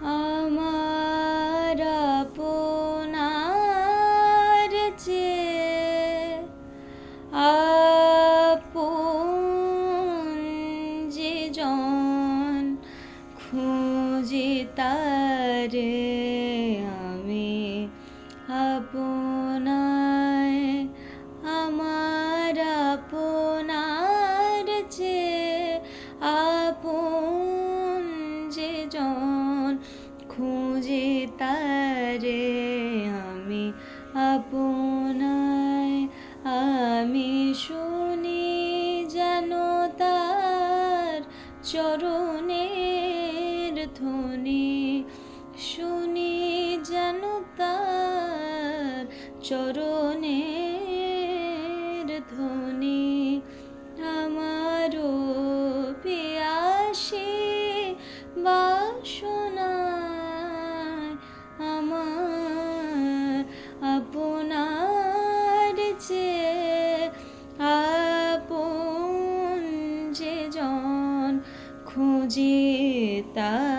আমার আপনার চেয়ে আপন যে জন খুঁজি তারে আমি আপনায় আমার আপনার চেয়ে আপন যে জন খুঁজি তারে আমি আপনায় আমি শুনি যেন তার চরণের ধ্বনি। শুনি যেন তার চরণের ধ্বনি। যে জন খুঁজি তা